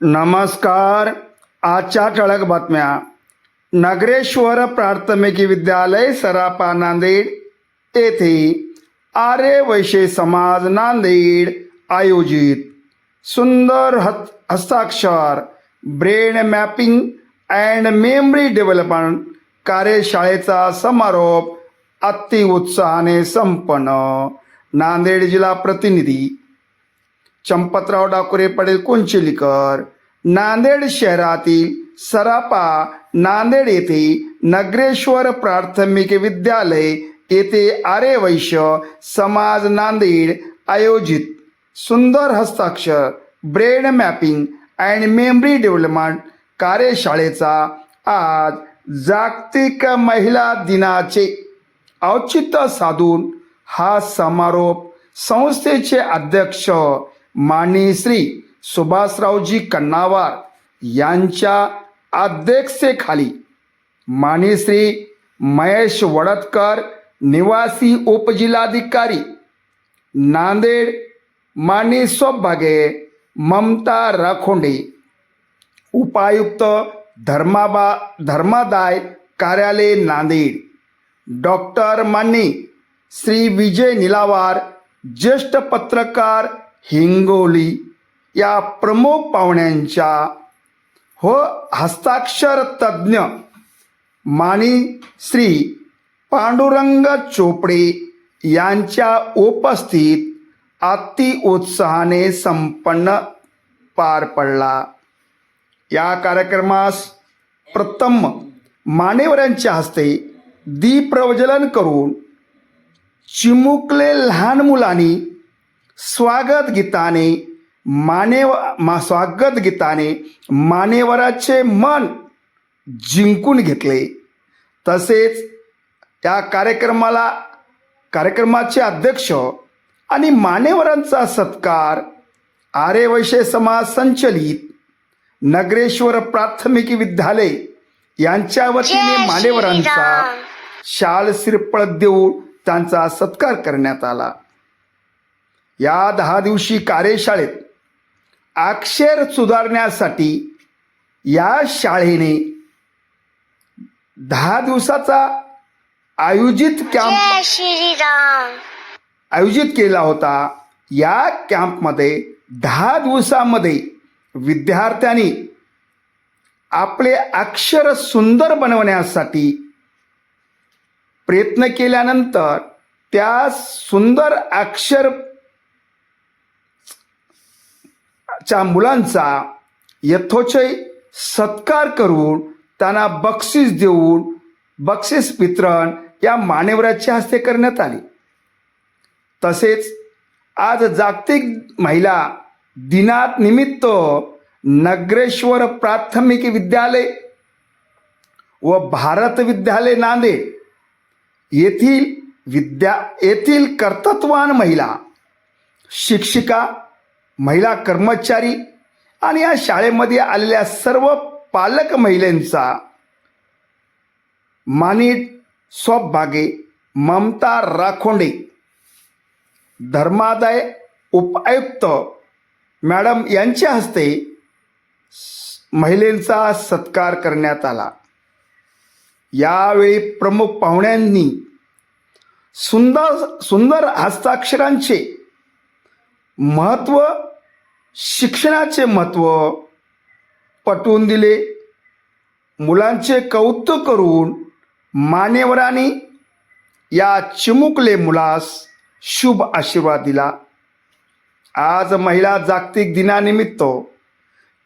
नमस्कार. आजच्या ठळक बातम्या. नगरेश्वर प्राथमिक विद्यालय सरापा नांदेड येथे आर्य वैश्य समाज नांदेड आयोजित सुंदर हत हस्ताक्षर brain mapping and memory development कार्यशाळेचा समारोप अति उत्साहाने संपन्न. नांदेड जिल्हा प्रतिनिधी चंपतराव डाकुरे पडेल कुंचिलीकर नांदेड शहरातील सरापा नांदेड येथे नगरेश्वर प्राथमिक विद्यालय येथे आर्य वैश्य समाज नांदेड आयोजित. सुंदर हस्ताक्षर brain mapping and memory development कार्यशाळेचा आज जागतिक महिला दिनाचे औचित्य साधून हा समारोप संस्थेचे अध्यक्ष माननीय श्री सुभाषरावजी कन्नावार यांच्या अध्यक्षतेखाली माननीय श्री महेश वडतकर निवासी उपजिल्हाधिकारी नांदेड माननीय सौभागे ममता राखोंडे उपायुक्त धर्माबा धर्मादाय कार्यालय नांदेड डॉक्टर मान्नी श्री विजय निलावार ज्येष्ठ पत्रकार हिंगोली या प्रमुख पाहुण्यांच्या व हस्ताक्षर तज्ज्ञ मानी श्री पांडुरंग चोपडे यांच्या उपस्थित अति उत्साहाने संपन्न पार पडला. या कार्यक्रमास प्रथम मानेवऱ्यांच्या हस्ते दीप प्रज्वलन करून चिमुकले लहान मुलांनी स्वागत गीताने मानेव मा स्वागत गीताने मान्यवराचे मन जिंकून घेतले तसेच त्या कार्यक्रमाला कार्यक्रमाचे अध्यक्ष आणि मान्यवरांचा सत्कार आर्यवैश्य समाज संचलित नगरेश्वर प्राथमिक विद्यालय यांच्या वतीने श्रीराम. शाल सिरपळ देऊन त्यांचा सत्कार करण्यात आला या दहा दिवशी कार्यशाळेत अक्षर सुधारण्यासाठी या शाळेने दहा दिवसाचा आयोजित कॅम्प आयोजित केला होता. या कॅम्पमध्ये दहा दिवसामध्ये विद्यार्थ्यांनी आपले अक्षर सुंदर बनवण्यासाठी प्रयत्न केल्यानंतर त्या सुंदर अक्षर च्या मुलांचा यथोचय सत्कार करून त्यांना बक्षीस देऊन बक्षीस वितरण या मान्यवराच्या हस्ते करण्यात आले. तसेच आज जागतिक महिला दिनात निमित्त नगरेश्वर प्राथमिक विद्यालय व भारत विद्यालय नांदेड येथील विद्या येथील कर्तृत्वान महिला शिक्षिका महिला कर्मचारी आणि या शाळेमध्ये आलेल्या सर्व पालक महिलांचा मानिट सौभागे ममता राखोंडे धर्मादाय उपायुक्त मॅडम यांच्या हस्ते महिलेंचा सत्कार करण्यात आला. यावेळी प्रमुख पाहुण्यांनी सुंदर सुंदर हस्ताक्षरांचे महत्त्व शिक्षणाचे महत्त्व पटवून दिले. मुलांचे कौतुक करून मान्यवरांनी या चिमुकले मुलास शुभ आशीर्वाद दिला. आज महिला जागतिक दिनानिमित्त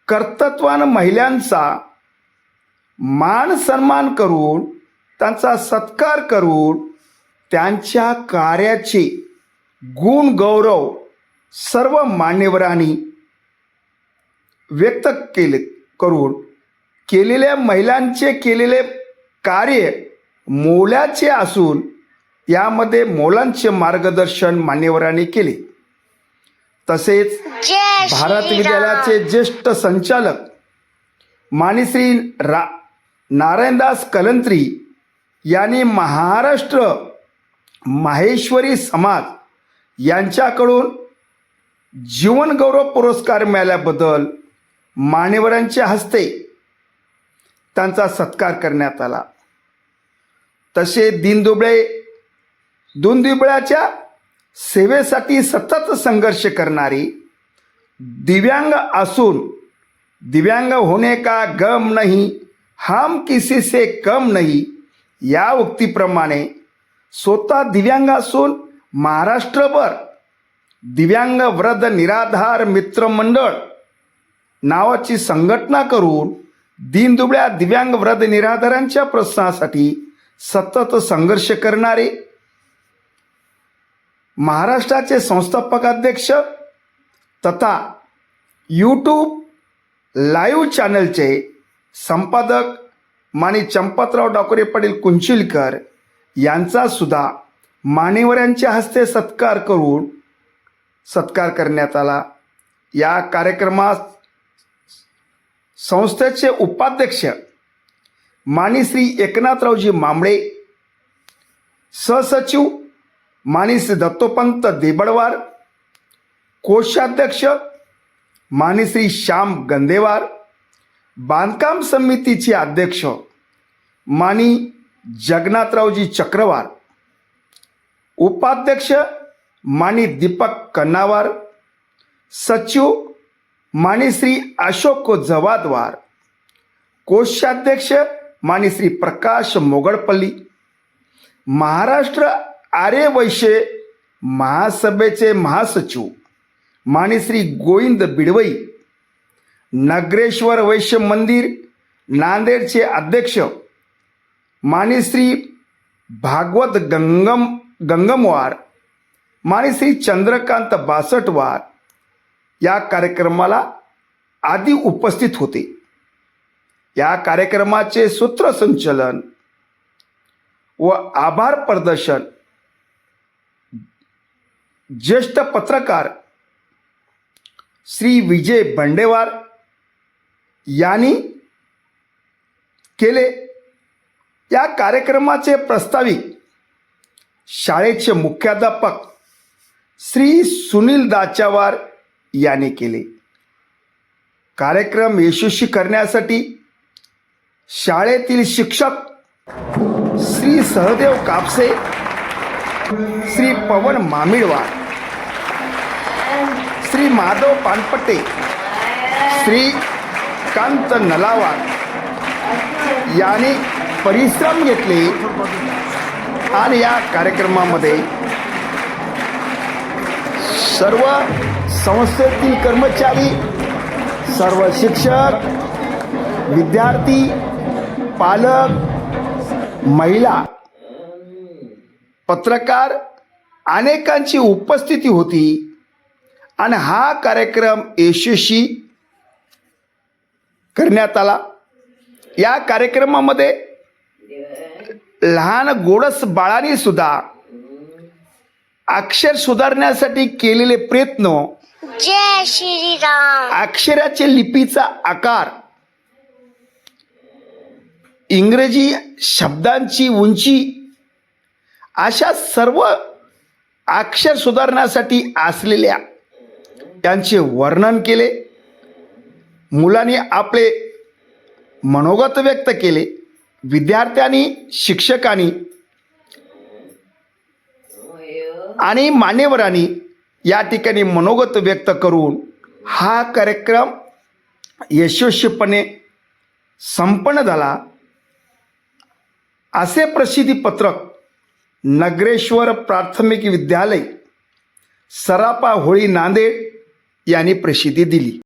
कर्तृत्वान महिलांचा मान सन्मान करून त्यांचा सत्कार करून त्यांच्या कार्याचे गुण गौरव सर्व मान्यवरांनी व्यक्त केले करून केलेल्या महिलांचे केलेले कार्य मोलाचे असून यामध्ये मोलांचे मार्गदर्शन मान्यवरांनी केले तसेच भारत. विद्यालयाचे ज्येष्ठ संचालक मानिश्री रा नारायणदास कलंत्री यांनी महाराष्ट्र माहेश्वरी समाज यांच्याकडून जीवनगौरव पुरस्कार मिळाल्याबद्दल मान्यवरांच्या हस्ते त्यांचा सत्कार करण्यात आला. तसे दिनदुबळे दुंदिबळाच्या सेवेसाठी सतत संघर्ष करणारी दिव्यांग असून दिव्यांग होणे का गम नाही हम किसी से कम नहीं या उक्तीप्रमाणे स्वतः दिव्यांग असून महाराष्ट्रभर दिव्यांग वृद्ध निराधार मित्रमंडळ नावाची संघटना करून दीनदुबळ्या दिव्यांग वृद्ध निराधारांच्या प्रश्नासाठी सतत संघर्ष करणारे महाराष्ट्राचे संस्थापक अध्यक्ष तथा यूट्यूब लाईव्ह चॅनलचे संपादक माने चंपतराव डाकोरे पाटील कुंचिलकर यांचा सुद्धा मानेवऱ्यांच्या हस्ते सत्कार करून सत्कार करण्यात आला. या कार्यक्रमात संस्थेचे उपाध्यक्ष मानिश्री एकनाथरावजी मांबळे सहसचिव मानिश्री दत्तोपंत देबडवार कोषाध्यक्ष मानिश्री श्याम गंदेवार बांधकाम समितीचे अध्यक्ष मानी जगन्नाथरावजी चक्रवार उपाध्यक्ष माणी दीपक कन्नावार सचिव मानिश्री अशोक जवादवार कोषाध्यक्ष मानिश्री प्रकाश मोगडपल्ली महाराष्ट्र आर्य वैश्य महासभेचे महासचिव मानिश्री गोविंद बिडवई नगरेश्वर वैश्य मंदिर नांदेडचे अध्यक्ष मानिश्री भागवत गंगम गंगमवार मानिश्री चंद्रकांत बासटवार या कार्यक्रमाला आधी उपस्थित होते. या कार्यक्रमाचे सूत्रसंचलन व आभार प्रदर्शन ज्येष्ठ पत्रकार श्री विजय बंडेवार यांनी केले. या कार्यक्रमाचे प्रस्ताविक शाळेचे मुख्याध्यापक श्री सुनील दाचावार याने केले. कार्यक्रम यशस्वी करण्यासाठी शाळेतील शिक्षक श्री सहदेव कापसे श्री पवन मामिळवार श्री माधव पानपट्टे श्री कांत नलावार याने परिश्रम घेतले आणि या कार्यक्रमामध्ये सर्व संस्थेतील कर्मचारी सर्व शिक्षक विद्यार्थी पालक महिला पत्रकार अनेकांची उपस्थिती होती आणि हा कार्यक्रम यशस्वी करण्यात आला. या कार्यक्रमामध्ये लहान गोडस बाळाने सुद्धा अक्षर सुधारण्यासाठी केलेले प्रयत्न जय श्रीराम. अक्षराचे लिपीचा आकार इंग्रजी शब्दांची उंची अशा सर्व अक्षर सुधारण्यासाठी असलेल्या त्यांचे वर्णन केले. मुलांनी आपले मनोगत व्यक्त केले. विद्यार्थ्यांनी शिक्षकांनी आणि मान्यवरांनी या ठिकाणी मनोगत व्यक्त करून हा कार्यक्रम यशस्वीपणे संपन्न झाला. असे प्रसिद्धीपत्रक नगरेश्वर प्राथमिक विद्यालय सरापा होळी नांदेड यांनी प्रसिद्धी दिली.